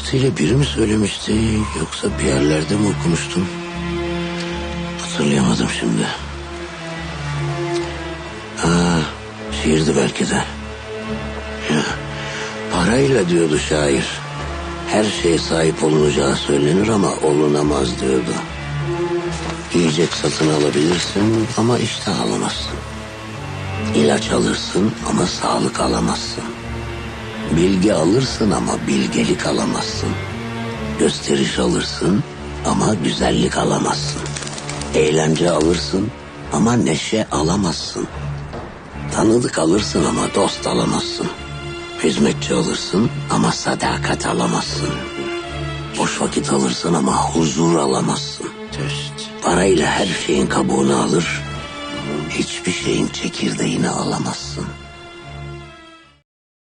vaktiyle biri mi söylemişti yoksa bir yerlerde mi okumuştum? Hatırlayamadım şimdi. Ha, şiirdi belki de. Ya, parayla diyordu şair. Her şeye sahip olunacağı söylenir ama olunamaz diyordu. Yiyecek satın alabilirsin ama iştah alamazsın. İlaç alırsın ama sağlık alamazsın. Bilgi alırsın ama bilgelik alamazsın. Gösteriş alırsın ama güzellik alamazsın. Eğlence alırsın ama neşe alamazsın. Tanıdık alırsın ama dost alamazsın. Hizmetçi alırsın ama sadakat alamazsın. Boş vakit alırsın ama huzur alamazsın. Parayla her şeyin kabuğunu alır, hiçbir şeyin çekirdeğini alamazsın.